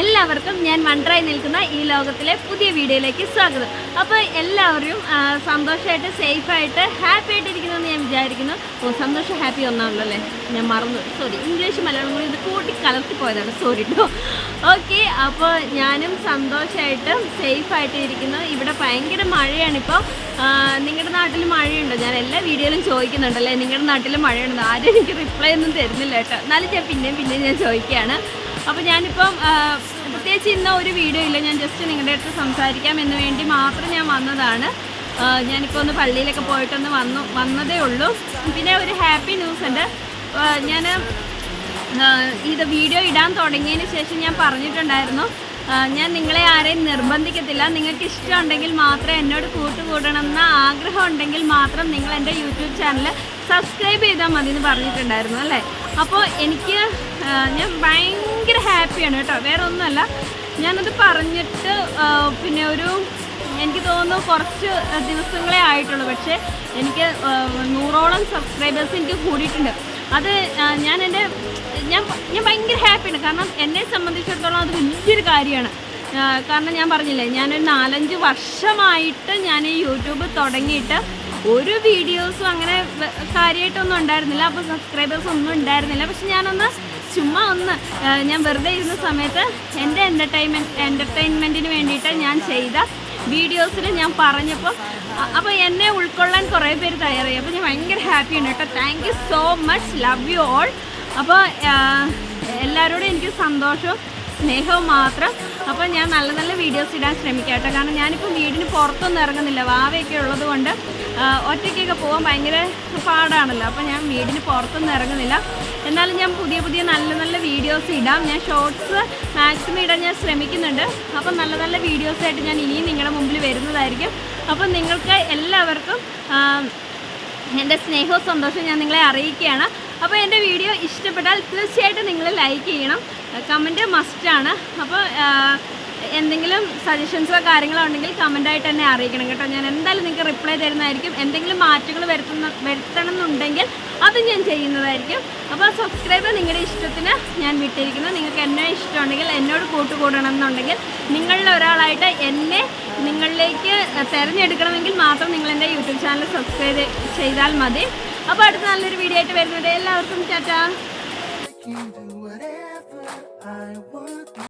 എല്ലാവർക്കും ഞാൻ മൺട്രായി നിൽക്കുന്ന ഈ ലോകത്തിലെ പുതിയ വീഡിയോയിലേക്ക് സ്വാഗതം. അപ്പോൾ എല്ലാവരും സന്തോഷമായിട്ട് സേഫായിട്ട് ഹാപ്പി ആയിട്ട് ഇരിക്കുന്നെന്ന് ഞാൻ വിചാരിക്കുന്നു. ഓ സന്തോഷം ഹാപ്പി ഒന്നാണല്ലോ അല്ലേ? ഞാൻ മറന്നു. സോറി ഇംഗ്ലീഷ് മലയാളം കൂടി ഇത് കൂട്ടി കലർത്തി പോയതാണ്. സോറി കേട്ടോ ഓക്കെ അപ്പോൾ ഞാനും സന്തോഷമായിട്ട് സേഫായിട്ട് ഇരിക്കുന്നു ഇവിടെ ഭയങ്കര മഴയാണിപ്പോൾ നിങ്ങളുടെ നാട്ടിൽ മഴയുണ്ടോ? ഞാൻ എല്ലാ വീഡിയോയിലും ചോദിക്കുന്നുണ്ടല്ലേ? നിങ്ങളുടെ നാട്ടിൽ മഴയുണ്ടോ? ആരും എനിക്ക് റിപ്ലൈ ഒന്നും തരുന്നില്ല കേട്ടോ. എന്നാലും ഞാൻ പിന്നെയും പിന്നെയും ഞാൻ ചോദിക്കുകയാണ്. അപ്പോൾ ഞാനിപ്പം പ്രത്യേകിച്ച് ഇന്ന ഒരു വീഡിയോ ഇല്ല. ഞാൻ ജസ്റ്റ് നിങ്ങളുടെ അടുത്ത് സംസാരിക്കാം എന്ന് വേണ്ടി മാത്രം ഞാൻ വന്നതാണ്. ഞാനിപ്പോൾ ഒന്ന് പള്ളിയിലൊക്കെ പോയിട്ടൊന്ന് വന്നു വന്നതേ ഉള്ളൂ. പിന്നെ ഒരു ഹാപ്പി ന്യൂസ് ഉണ്ട്. ഞാൻ ഇത് വീഡിയോ ഇടാൻ തുടങ്ങിയതിന് ശേഷം ഞാൻ പറഞ്ഞിട്ടുണ്ടായിരുന്നു. ഞാൻ നിങ്ങളെ ആരെയും നിർബന്ധിക്കത്തില്ല. നിങ്ങൾക്ക് ഇഷ്ടമുണ്ടെങ്കിൽ മാത്രം എന്നോട് കൂട്ടുകൂടണം എന്ന ആഗ്രഹം ഉണ്ടെങ്കിൽ മാത്രം നിങ്ങൾ എന്റെ യൂട്യൂബ് ചാനൽ സബ്സ്ക്രൈബ് ചെയ്താൽ മതി എന്ന് പറഞ്ഞിട്ടുണ്ടായിരുന്നു അല്ലേ? അപ്പോൾ എനിക്ക് ഞാൻ ഭയങ്കര ഹാപ്പിയാണ് കേട്ടോ. വേറെ ഒന്നുമല്ല. ഞാനത് പറഞ്ഞിട്ട് പിന്നെ ഒരു എനിക്ക് തോന്നുന്നു കുറച്ച് ദിവസങ്ങളെ ആയിട്ടുള്ളൂ. പക്ഷേ എനിക്ക് നൂറോളം സബ്സ്ക്രൈബേഴ്സ് എനിക്ക് കൂടിയിട്ടുണ്ട്. അത് ഞാൻ എന്റെ ഞാൻ ഞാൻ ഭയങ്കര ഹാപ്പിയാണ്. കാരണം എന്നെ സംബന്ധിച്ചിടത്തോളം അത് വലിയൊരു കാര്യമാണ്. കാരണം ഞാൻ പറഞ്ഞില്ലേ ഞാനൊരു നാലഞ്ച് വർഷമായിട്ട് ഞാൻ ഈ യൂട്യൂബ് തുടങ്ങിയിട്ട് ഒരു വീഡിയോസും അങ്ങനെ കാര്യമായിട്ടൊന്നും ഉണ്ടായിരുന്നില്ല. അപ്പോൾ സബ്സ്ക്രൈബേഴ്സ് ഒന്നും ഉണ്ടായിരുന്നില്ല. പക്ഷെ ഞാനൊന്ന് ചുമ്മാ ഒന്ന് ഞാൻ വെറുതെ ഇരുന്ന സമയത്ത് എന്റെ എന്റർടൈൻമെന്റ് എന്റർടൈൻമെന്റിന് വേണ്ടിയിട്ട് ഞാൻ ചെയ്ത വീഡിയോസിൽ ഞാൻ പറഞ്ഞപ്പോൾ അപ്പോൾ എന്നെ ഉൾക്കൊള്ളാൻ കുറേ പേര് തയ്യാറായി. അപ്പോൾ ഞാൻ ഭയങ്കര ഹാപ്പിയാണ് കേട്ടോ. Thank you so much love you all അപ്പോൾ എല്ലാവരോടും എനിക്ക് സന്തോഷവും സ്നേഹവും മാത്രം. അപ്പോൾ ഞാൻ നല്ല നല്ല വീഡിയോസ് ഇടാൻ ശ്രമിക്കാം കേട്ടോ കാരണം ഞാനിപ്പോൾ വീടിന് പുറത്തൊന്നും ഇറങ്ങുന്നില്ല. വാവയൊക്കെ ഉള്ളത് കൊണ്ട് ഒറ്റയ്ക്കൊക്കെ പോകാൻ ഭയങ്കര പാടാണല്ലോ. അപ്പോൾ ഞാൻ വീടിന് പുറത്തൊന്നും ഇറങ്ങുന്നില്ല. എന്നാലും ഞാൻ പുതിയ പുതിയ നല്ല നല്ല വീഡിയോസ് ഇടാം. ഞാൻ ഷോർട്സ് മാക്സിമം ഇടാൻ ഞാൻ ശ്രമിക്കുന്നുണ്ട്. അപ്പം നല്ല നല്ല വീഡിയോസായിട്ട് ഞാൻ ഇനിയും നിങ്ങളുടെ മുമ്പിൽ വരുന്നതായിരിക്കും. അപ്പം നിങ്ങൾക്ക് എല്ലാവർക്കും എന്റെ സ്നേഹവും സന്തോഷവും ഞാൻ നിങ്ങളെ അറിയിക്കുകയാണ്. അപ്പോൾ എന്റെ വീഡിയോ ഇഷ്ടപ്പെട്ടാൽ തീർച്ചയായിട്ടും നിങ്ങൾ ലൈക്ക് ചെയ്യണം. കമന്റ് മസ്റ്റാണ് അപ്പോൾ എന്തെങ്കിലും സജഷൻസോ കാര്യങ്ങളോ ഉണ്ടെങ്കിൽ കമന്റായിട്ട് തന്നെ അറിയിക്കണം കേട്ടോ. ഞാൻ എന്തായാലും നിങ്ങൾക്ക് റിപ്ലൈ തരുന്നതായിരിക്കും. എന്തെങ്കിലും മാറ്റങ്ങൾ വരുത്തുന്ന വരുത്തണം എന്നുണ്ടെങ്കിൽ അത് ഞാൻ ചെയ്യുന്നതായിരിക്കും. അപ്പോൾ സബ്സ്ക്രൈബർ നിങ്ങളുടെ ഇഷ്ടത്തിന് ഞാൻ വിട്ടിരിക്കുന്നു. നിങ്ങൾക്ക് എന്നെ ഇഷ്ടമുണ്ടെങ്കിൽ എന്നോട് കൂട്ടുകൂടണം എന്നുണ്ടെങ്കിൽ നിങ്ങളിൽ ഒരാളായിട്ട് എന്നെ നിങ്ങളിലേക്ക് തിരഞ്ഞെടുക്കണമെങ്കിൽ മാത്രം നിങ്ങൾ എന്റെ യൂട്യൂബ് ചാനൽ സബ്സ്ക്രൈബ് ചെയ്താൽ മതി. അപ്പോൾ അടുത്ത നല്ലൊരു വീഡിയോ ആയിട്ട് വരുന്നത് എല്ലാവർക്കും do